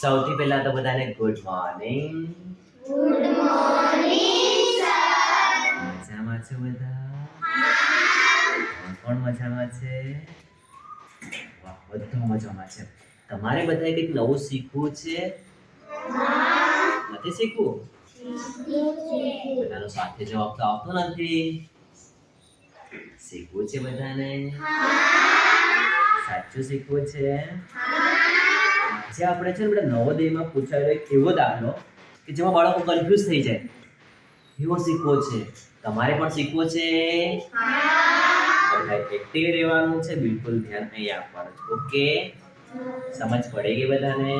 સૌથી પહેલા તો બધાને good morning good morning sir મજામાં છો બધા? કોણ મજામાં છે? વાહ બધું મજામાં છે. તમારે બધાએ કંઈક નવું શીખવું છે? નથી શીખવું? બધાનો સાથે જવાબ તો આવતો નથી. શીખવું છે બધાને? સાચું શીખવું છે? આજે આપણે છે ને બેટા નવોદયમાં પૂછાયેલો એક એવો દાખલો કે જેમાં બાળકો કન્ફ્યુઝ થઈ જાય. એવો શીખવો છે. તમારે પણ શીખવો છે? એક્ટિવ રહેવાનું છે. બિલકુલ ધ્યાન નહીં આપવાનું. છે ઓકે? સમજ પડે ગઈ બધાને?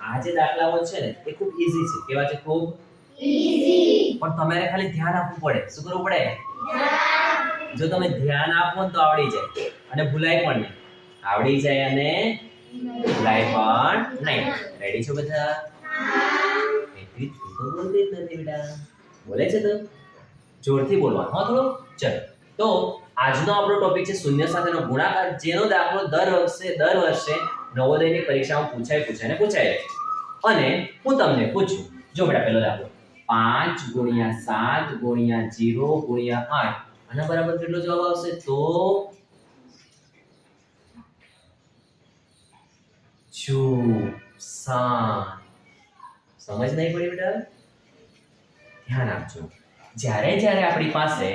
આ જે દાખલાઓ છે ને એ ખૂબ ઈઝી છે. કેવા છે? ખૂબ? ઈઝી પણ તમારે ખાલી ધ્યાન આપવું પડે. શું કરવું પડે? જો તમે ધ્યાન આપો તો આવડી જાય. અને ભૂલાય પણ નહીં. આવડી જાય અને ભૂલાય પણ નહીં રેડી છો બધા બોલે છે તો? જોરથી બોલવાનું. હા, થોડું? ચલો. તો આજનો આપણો ટોપિક છે શૂન્ય સાથેનો ગુણાકાર, જેનો દાખલો દર વર્ષે દર વર્ષે નવોદયની પરીક્ષામાં પૂછાય પૂછાય ને પૂછાય. અને હું તમને પૂછું. જો બેટા, પહેલો દાખલો. પાંચ ગુણ્યા સાત ગુણ્યા જીરો ગુણ્યા આઠ. આના બરાબર કેટલો જવાબ આવશે? તો જો સાત સમજ નહીં પડી બેટા? ધ્યાન આપજો. જ્યારે જ્યારે આપણી પાસે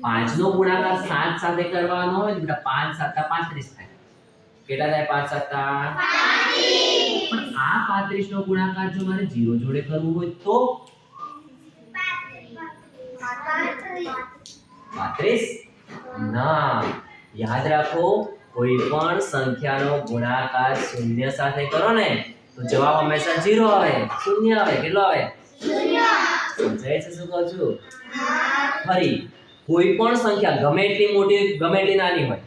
પાંચનો ગુણાકાર સાત સાથે કરવાનો હોય બેટા, પાંચ સાતા પાંત્રીસ થાય. કેટલા થાય પાંચ સાતા પણ આ પાંત્રીસ નો ગુણાકાર જો મારે જીરો જોડે કરવું હોય તો? પાંત્રીસ. ના. યાદ રાખો કોઈ પણ સંખ્યાનો ગુણાકાર શૂન્ય સાથે કરો ને તો જવાબ હંમેશા જીરો આવે. શૂન્ય આવે. કેટલો આવે? સમજાય છે શું કહું છું? ફરી કોઈ પણ સંખ્યા ગમે એટલી મોટી ગમે એટલી નાની હોય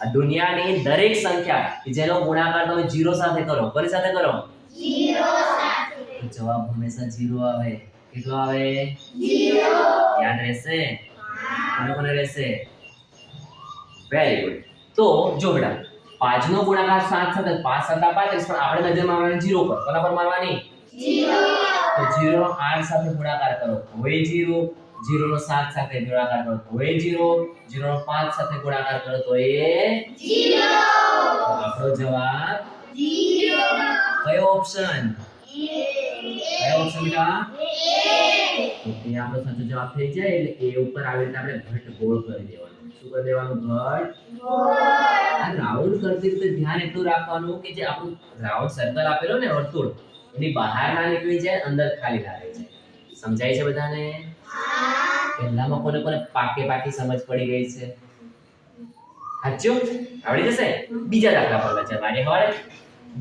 આ દુનિયાની દરેક સંખ્યા કે જેનો ગુણાકાર તમે જીરો સાથે કરો કોની સાથે કરો. તો જવાબ હંમેશા જીરો આવે. કેટલો આવે? યાદ રહેશે? કોને કોને રહેશે? વેરી ગુડ તો જો બેટા પાંચનો ગુણાકાર સાત સાથે પાંચ સાત પાંત્રીસ પણ આપણે નજર મારવાની જીરો પર. કોના પર મારવાની? તો જીરો નો આઠ સાથે ગુણાકાર કરો. હોય જીરો જીરો નો સાત સાથે ગુણાકાર કરો. તોય જીરો જીરો નો પાંચ સાથે ગુણાકાર કરો તો એ જીરો. આપણો જવાબ કયો ઓપ્શન? કયો ઓપ્શન બેટા? તો એ આપણો સાચો જવાબ થઈ જાય એટલે એ ઉપર આવી રીતે આપણે ઘટ ગોળ કરી દેવાનું. શું કરી દેવાનું ઘટ આ રાઉન્ડ કરતી વખતે ધ્યાન એટલું રાખવાનું કે જે આપણું રાઉન્ડ સર્કલ આપેલો ને વર્તુળ એની બહાર ના નીકળી જાય અંદર ખાલી લાગે છે સમજાય છે બધાને? પહેલામાં કોને કોને પાકે પાકી સમજ પડી ગઈ છે. સાચું? આવડી જશે? બીજા દાખલા પર વચ્ચે મારી હવે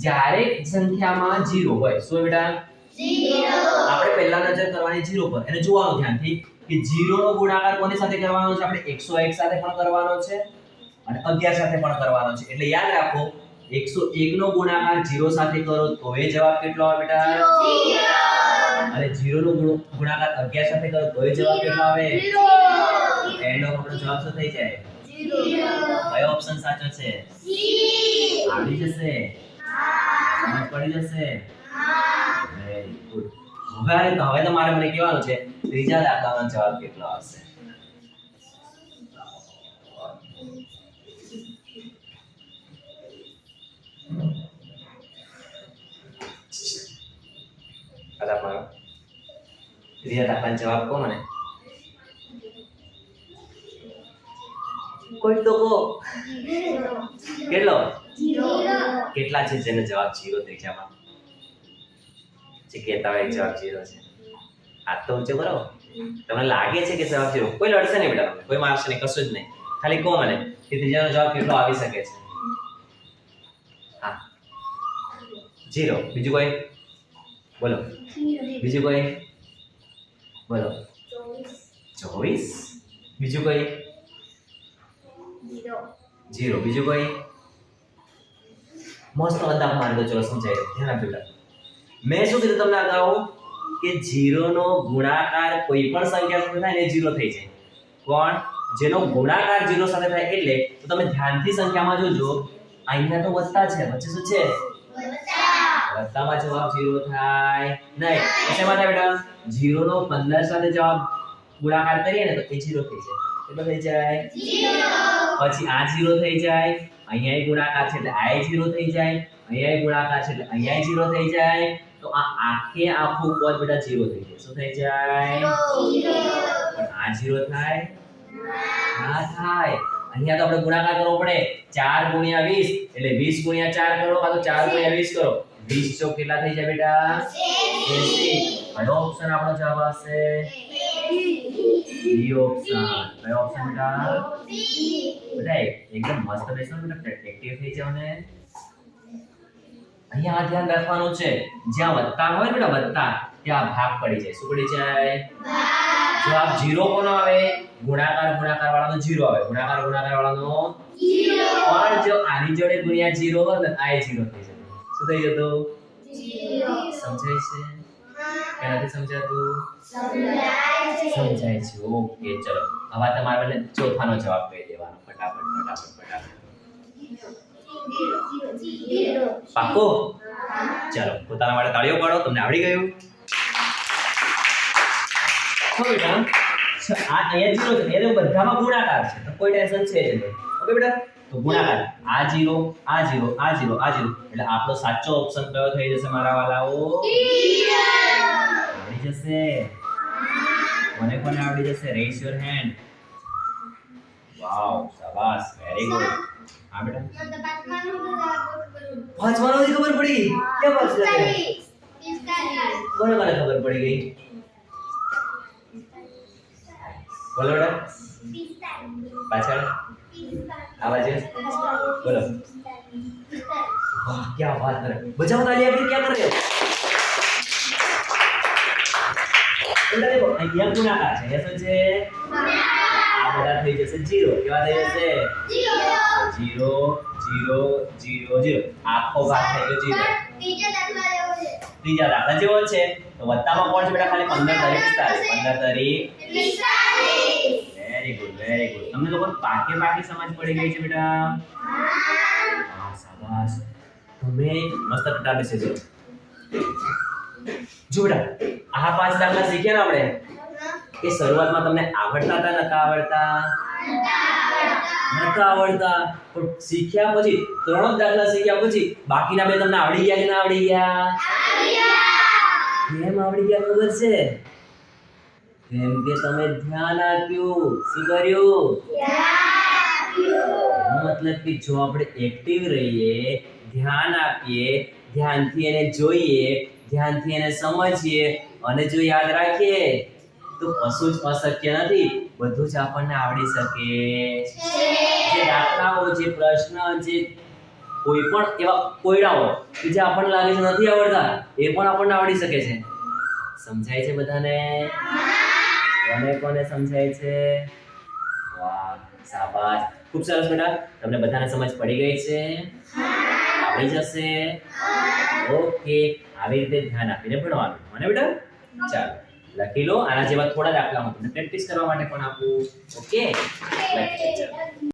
જ્યારે સંખ્યામાં જીરો હોય શું બેટા? આપણે પહેલા નજર કરવાની જીરો પર. એને જોવાનું ધ્યાનથી કે જીરો નો ગુણાકાર કોની સાથે કરવાનો છે? આપણે 101 સાથે પણ કરવાનો છે અને 11 સાથે પણ કરવાનો છે. એટલે યાદ રાખો 101 નો ગુણાકાર જીરો સાથે કરો તો એ જવાબ કેટલો આવે બેટા? અને જીરો નો ગુણાકાર 11 સાથે કરો તો એ જવાબ કેટલો આવે? એન્ડ ઓફ આપણો જવાબ શું થઈ જાય? કયો ઓપ્શન સાચો છે? આવડી જશે. સમજ પડી જશે. ગુડ હવે આ તો હવે તમારે મારે મને કહેવાનું છે ત્રીજા દાખલાનો જવાબ કેટલો આવશે? ત્રીજા દાખલાનો જવાબ કહો મને. કોઈ તો કહો? કેટલો? કેટલા છે જેનો જવાબ જીરો ત્રીજામાં જે કહેતા હોય જવાબ જીરો છે. આ તો ઊંચો કરો તમને લાગે છે કે જવાબ જીરો. કોઈ લડશે નહીં બેટા કોઈ મારશે નહીં કશું જ નહીં. ખાલી કહો મને કે ત્રીજાનો જવાબ કેટલો આવી શકે છે. હા. જીરો. બીજું કોઈ? બોલો. બીજું કોઈ? બોલો. ચોવીસ. બીજું કોઈ? જીરો. બીજું કોઈ? મસ્ત અંદાજ મારી દો ચલો સમજાય ધ્યાન આપજો મેં શું કીધું તમને અગાઉ? કે જીરોનો ગુણાકાર કોઈ પણ સંખ્યા સાથે થાય ને જીરો થઈ જાય. પણ જેનો ગુણાકાર જીરો સાથે થાય એટલે તો તમે ધ્યાનથી સંખ્યામાં જોજો. અહીંયા તો વત્તા છે. વચ્ચે શું છે? વત્તામાં જવાબ જીરો થાય નહીં. એટલે માટે બેટા? 0 નો 15 સાથે જવાબ ગુણાકાર કરીએ ને તો એ જીરો થઈ જાય. કેટલો થઈ જાય? પછી આ જીરો થઈ જાય. અહીંયા ગુણાકાર છે એટલે આ જીરો થઈ જાય. અહીંયા ગુણાકાર છે એટલે અહીંયા જીરો થઈ જાય. તો આ આખે આખું પદ બેટા 0 થઈ જાય. શું થઈ જાય? પણ આ 0 થાય? ના થાય. અહીંયા તો આપણે ગુણાકાર કરવો પડે. 4 ગુણ્યા 20 એટલે 20 ગુણ્યા 4 કરો કાં તો 4 ગુણ્યા 20 કરો. 20 ચોક કેટલા થઈ જાય બેટા? 80 કયો ઓપ્શન આપણો જવાબ આવશે? બી ઓપ્શન કયો ઓપ્શન બેટા? બધા એકદમ મસ્ત બેસો ને બેટા એક્ટિવ થઈ જાવ ને. અહીંયા આ ધ્યાન રાખવાનું છે. જ્યાં વત્તા હોય ને બેટા વત્તા ત્યાં ભાગ પડી જાય. શું પડી જાય? જવાબ જીરો કોનો આવે ગુણાકાર ગુણાકાર વાળાનો જીરો આવે. ગુણાકાર ગુણાકાર વાળાનો પણ જો આની જોડે ગુણ્યા જીરો હોય ને આ જીરો થઈ જતું. શું થઈ જતું? સમજાય છે? કેનાથી સમજાતું? સમજાય છે. ઓકે ચલો. હવે તમારે ચોથાનો જવાબ કહી દેવાનો. ફટાફટ ફટાફટ ફટાફટ. પાકો ચાલો, પોતાના માટે તાળીઓ પાડો, તમને આવડી ગયું? તો બેટા આ એ જીરો છે એટલે બધામાં ગુણાકાર છે, તો કોઈ ટેન્શન છે જ નહીં. ઓકે બેટા? તો ગુણાકાર, આ જીરો આ જીરો આ જીરો આ જીરો. એટલે આપણો સાચો ઓપ્શન કયો થઈ જશે મારા વાલાઓ? આવડી જશે. કોને કોને આવડી જશે? રેઝ યોર હેન્ડ વાવ શાબાશ વેરી ગુડ હા બેટા પાંચમાનો ની ખબર પડી ક્યાં પાસ લાગે કોને કોને ખબર પડી ગઈ બોલો બેટા પાછળ આ બાજુ બોલો વાહ क्या बात है बजाओ तालियां फिर क्या कर रहे हो બેટા દેખો અહીંયા ગુણાકાર છે એ શું છે આ બધા થઈ જશે જીરો કેવા થઈ જશે જીરો જીરો જીરો જીરો. આખો ભાગ થઈ ગયો જીરો. ત્રીજા દાખલા જેવો છે. તો વત્તામાં કોણ છે બેટા? ખાલી પંદર તારીખ પિસ્તાલીસ પંદર તારીખ. વેરી ગુડ વેરી ગુડ તમને લોકો પાકે પાકી સમજ પડી ગઈ છે બેટા? હા. શાબાશ. તમે મસ્ત પટા બેસે જો જો બેટા આ પાંચ દાખલા શીખ્યા ને આપણે? એ શરૂઆતમાં તમને આવડતા હતા નતા આવડતા. નતા આવડતા. પણ શીખ્યા પછી ત્રણ દાખલા શીખ્યા પછી બાકીના બે તમને આવડી ગયા કે ના આવડી ગયા? કેમ આવડી ગયા ખબર છે? કેમ કે તમે ધ્યાન આપ્યું. શું કર્યું? મતલબ કે જો આપણે એક્ટિવ રહીએ ધ્યાન આપીએ ધ્યાનથી એને જોઈએ ધ્યાનથી એને સમજીએ અને જો યાદ રાખીએ તો કશું જ અશક્ય નથી. બધું જ આપણને આવડી શકે. જે દાખલાઓ જે પ્રશ્ન જે કોઈ પણ એવા કોયડાઓ કે જે આપણને લાગે છે નથી આવડતા એ પણ આપણને આવડી શકે છે. સમજાય છે બધાને? કોને કોને સમજાય છે? વાહ શાબાશ. ખૂબ સરસ બેટા. તમને બધાને સમજ પડી ગઈ છે? આવી જશે? ઓકે. આવી રીતે ધ્યાન આપીને ભણવાનું. મને બેટા? ચાલો. લખી લો. આના જેવા થોડા દાખલા હું તમને પ્રેક્ટિસ કરવા માટે પણ આપું. ઓકે લખી